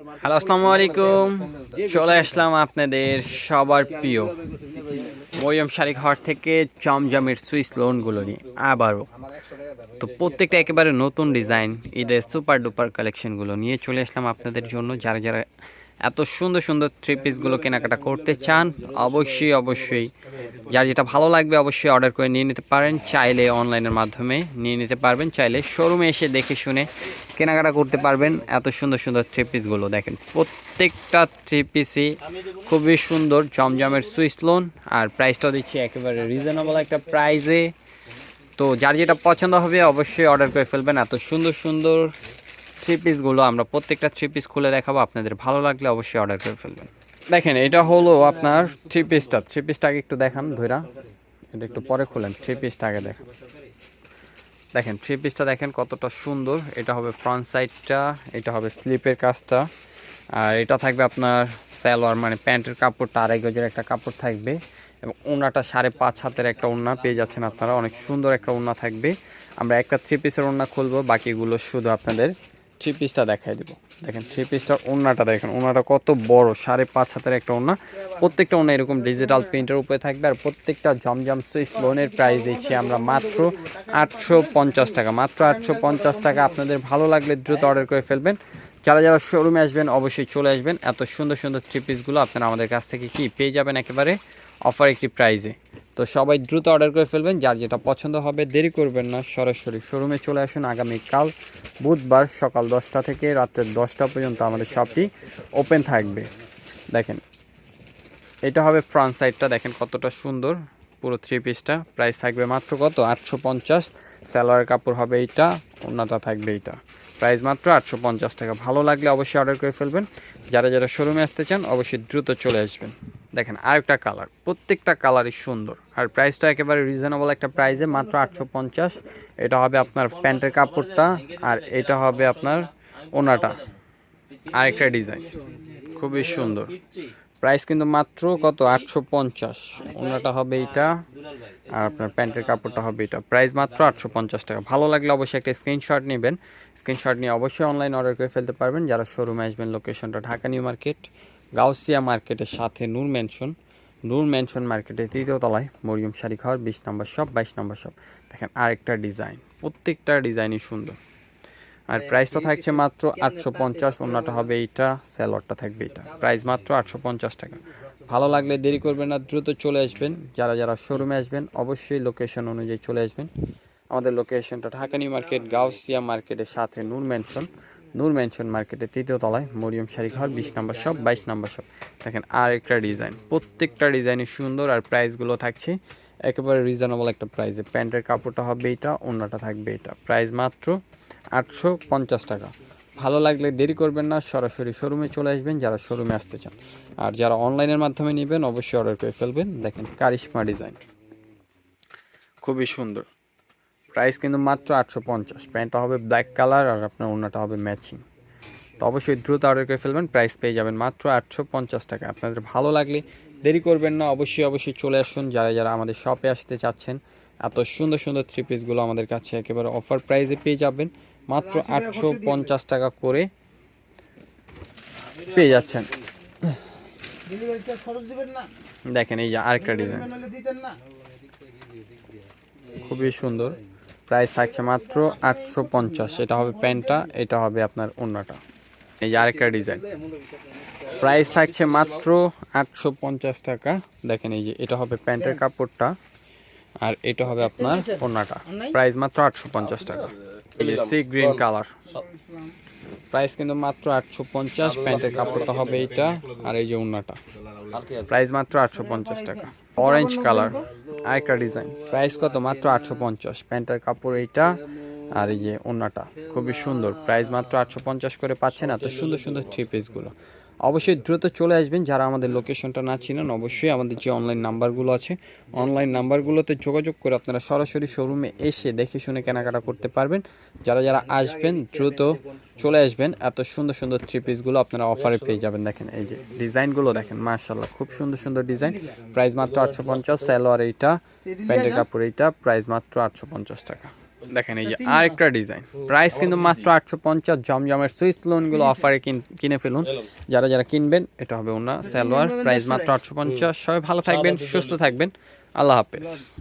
Hello আসসালামু আলাইকুম চলে আসলাম আপনাদের সবার প্রিয় মরিয়ম শারিক হট থেকে চমজমের সুইস লোনগুলো নিয়ে আবারও। তো প্রত্যেকটা একেবারে নতুন ডিজাইন, ঈদের সুপার ডুপার কালেকশনগুলো নিয়ে চলে আসলাম আপনাদের জন্য। যারা যারা এত সুন্দর সুন্দর থ্রি পিসগুলো কেনাকাটা করতে চান, অবশ্যই অবশ্যই। যার যেটা ভালো লাগবে অবশ্যই অর্ডার করে নিয়ে নিতে পারেন, চাইলে অনলাইনের মাধ্যমে নিয়ে নিতে পারবেন, চাইলে শোরুমে এসে দেখে শুনে কেনাকাটা করতে পারবেন। এত সুন্দর সুন্দর থ্রি পিসগুলো দেখেন, প্রত্যেকটা থ্রি পিসই খুবই সুন্দর, জমজমের সুইস লোন আর প্রাইসটাও দিচ্ছি একেবারে রিজনেবল একটা প্রাইসে তো যার যেটা পছন্দ হবে অবশ্যই অর্ডার করে ফেলবেন, এত সুন্দর সুন্দর থ্রি পিসগুলো আমরা প্রত্যেকটা থ্রি পিস খুলে দেখাবো। আপনাদের ভালো লাগলে অবশ্যই অর্ডার করে ফেলবেন। দেখেন, এটা হলো আপনার থ্রি পিসটা থ্রি পিসটা আগে একটু দেখান ধৈরা এটা একটু পরে খুলেন। থ্রি পিসটা আগে দেখান। দেখেন থ্রি পিসটা দেখেন কতটা সুন্দর। এটা হবে ফ্রন্ট সাইডটা এটা হবে স্লিপের কাজটা। আর এটা থাকবে আপনার সালোয়ার মানে প্যান্টের কাপড়টা, আড়াই গজের একটা কাপড় থাকবে। এবং ওনাটা সাড়ে পাঁচ হাতের একটা ওড়না পেয়ে যাচ্ছেন আপনারা। অনেক সুন্দর একটা ওড়না থাকবে। আমরা একটা থ্রি পিসের ওড়না খুলবো, বাকিগুলো শুধু আপনাদের থ্রি পিসটা দেখাই দিব। দেখেন থ্রি পিসটার ওড়নাটা দেখেন, ওড়নাটা কত বড়, সাড়ে পাঁচ হাতের একটা ওড়না। প্রত্যেকটা ওড়না এরকম ডিজিটাল প্রিন্টের উপরে থাকবে আর প্রত্যেকটা জমজম সুইস লোনের প্রাইস দিচ্ছি আমরা মাত্র আটশো পঞ্চাশ টাকা। মাত্র আটশো পঞ্চাশ টাকা। আপনাদের ভালো লাগলে দ্রুত অর্ডার করে ফেলবেন। যারা যারা শোরুমে আসবেন, অবশ্যই চলে আসবেন। এত সুন্দর সুন্দর থ্রি পিসগুলো আপনারা আমাদের কাছ থেকে কি পেয়ে যাবেন একেবারে? অফার একটি প্রাইজে। তো সবাই দ্রুত অর্ডার করে ফেলবেন, যার যেটা পছন্দ হবে দেরি করবেন না, সরাসরি শোরুমে চলে আসুন আগামীকাল বুধবার সকাল দশটা থেকে রাত্রের দশটা পর্যন্ত আমাদের শপটি ওপেন থাকবে। দেখেন, এটা হবে ফ্রন্ট সাইডটা দেখেন কতটা সুন্দর, পুরো থ্রি পিসটা প্রাইস থাকবে মাত্র কত? আটশো পঞ্চাশ স্যালোয়ার কাপড় হবে এইটা ওনাটা থাকবে এইটা। প্রাইস মাত্র আটশো পঞ্চাশ টাকা। ভালো লাগলে অবশ্যই অর্ডার করে ফেলবেন। যারা যারা শোরুমে আসতে চান, অবশ্যই দ্রুত চলে আসবেন। দেখেন, আরেকটা কালার প্রত্যেকটা কালারই সুন্দর। আর প্রাইসটা একেবারে রিজনেবল একটা প্রাইসে মাত্র আটশো পঞ্চাশ। এটা হবে আপনার প্যান্টের কাপড়টা, আর এটা হবে আপনার ওনাটা। আরেকটা ডিজাইন খুবই সুন্দর। প্রাইস কিন্তু মাত্র কত? আটশো পঞ্চাশ। ওনাটা হবে এইটা, আর আপনার প্যান্টের কাপড়টা হবে এটা। প্রাইস মাত্র আটশো পঞ্চাশ টাকা। ভালো লাগলে অবশ্যই একটা স্ক্রিনশট নেবেন। স্ক্রিনশট নিয়ে অবশ্যই অনলাইন অর্ডার করে ফেলতে পারবেন। যারা শোরুমে আসবেন লোকেশনটা ঢাকা নিউ মার্কেট। গাউসিয়া মার্কেটের সাথে নূর ম্যানশন নূর ম্যানশন মার্কেটের তৃতীয় তলায় মরিয়ম শাড়ি ঘর বিশ নম্বর শপ বাইশ নম্বর শপ দেখেন আরেকটা ডিজাইন প্রত্যেকটা ডিজাইনই সুন্দর। আর প্রাইসটা থাকছে মাত্র আটশো পঞ্চাশ অন্যটা হবে এইটা স্যালোয়ারটা থাকবে এটা প্রাইস মাত্র আটশো পঞ্চাশ টাকা। ভালো লাগলে দেরি করবেন না দ্রুত চলে আসবেন। যারা যারা শোরুমে আসবেন অবশ্যই লোকেশন অনুযায়ী চলে আসবেন। আমাদের লোকেশনটা ঢাকা নিউ মার্কেট গাউসিয়া মার্কেটের সাথে নূর ম্যানশন নূর ম্যানশন মার্কেটের তৃতীয় তলায় মরিয়ম শাড়ি ঘর বিশ নম্বর শপ বাইশ নম্বর শপ দেখেন আর একটা ডিজাইন প্রত্যেকটা ডিজাইনই সুন্দর আর প্রাইসগুলো থাকছে একেবারে রিজনেবল একটা প্রাইসে প্যান্টের কাপড়টা হবে এটা অন্যটা থাকবে এটা প্রাইস মাত্র আটশো পঞ্চাশ টাকা। ভালো লাগলে দেরি করবেন না, সরাসরি শোরুমে চলে আসবেন যারা শোরুমে আসতে চান। আর যারা অনলাইনের মাধ্যমে নেবেন, অবশ্যই অর্ডার করে ফেলবেন। দেখেন কারিশমা ডিজাইন খুবই সুন্দর। প্রাইস কিন্তু মাত্র আটশো পঞ্চাশ। প্যান্টটা হবে ব্ল্যাক কালার আর আপনার ওড়নাটা হবে ম্যাচিং তো অবশ্যই দ্রুত অর্ডার করে ফেলবেন প্রাইস পেয়ে যাবেন মাত্র আটশো পঞ্চাশ টাকা। আপনাদের ভালো লাগলে দেরি করবেন না, অবশ্যই অবশ্যই চলে আসুন। যারা যারা আমাদের শপে আসতে চাচ্ছেন, এত সুন্দর সুন্দর থ্রি পিসগুলো আমাদের কাছে একেবারে অফার প্রাইসে পেয়ে যাবেন। মাত্র আটশো পঞ্চাশ টাকা করে পেয়ে যাচ্ছেন। দেখেন এই যে আরেকটা ডিজাইন খুবই সুন্দর। প্রাইস থাকছে মাত্র আটশো পঞ্চাশ। এটা হবে প্যান্টটা, এটা হবে আপনার ওড়নাটা। এই আরেকটা ডিজাইন। প্রাইস থাকছে মাত্র আটশো পঞ্চাশ টাকা। দেখেন এই যে, এটা হবে প্যান্টের কাপড়টা, আর এটা হবে আপনার ওড়নাটা। প্রাইস মাত্র আটশো পঞ্চাশ টাকা। এই যে সি গ্রিন কালার। প্রাইস কিন্তু মাত্র আটশো পঞ্চাশ, প্যান্টের কাপড়টা হবে এইটা, আর এই যে ওড়নাটা। প্রাইস মাত্র আটশো পঞ্চাশ টাকা। Orange colour. আরেকটা ডিজাইন প্রাইস কত? মাত্র আটশো পঞ্চাশ। প্যান্টের কাপড় এইটা। আর এই যে ওড়নাটা খুবই সুন্দর। প্রাইস মাত্র আটশো পঞ্চাশ করে পাচ্ছেন, এত সুন্দর সুন্দর থ্রি পিসগুলো অবশ্যই দ্রুত চলে আসবেন, যারা আমাদের লোকেশনটা না চিনেন, অবশ্যই আমাদের যে অনলাইন নাম্বারগুলো আছে অনলাইন নাম্বারগুলোতে যোগাযোগ করে আপনারা সরাসরি শোরুমে এসে দেখে শুনে কেনাকাটা করতে পারবেন। যারা যারা আসবেন, দ্রুত চলে আসবেন, এত সুন্দর সুন্দর থ্রি পিসগুলো আপনারা অফারে পেয়ে যাবেন। দেখেন, এই যে ডিজাইনগুলো দেখেন মার্শাল্লাহ খুব সুন্দর সুন্দর ডিজাইন প্রাইস মাত্র আটশো পঞ্চাশ স্যালোয়ার এইটা, প্যান্টের কাপড় এইটা প্রাইস মাত্র আটশো পঞ্চাশ টাকা। দেখেন এই যে আরেকটা ডিজাইন প্রাইস কিন্তু মাত্র আটশো পঞ্চাশ জমজমের সুইস লোনগুলো অফারে কিনে ফেলুন। যারা যারা কিনবেন এটা হবে ওনা সালোয়ার প্রাইস মাত্র আটশো পঞ্চাশ। সবাই ভালো থাকবেন সুস্থ থাকবেন। আল্লাহ হাফেজ।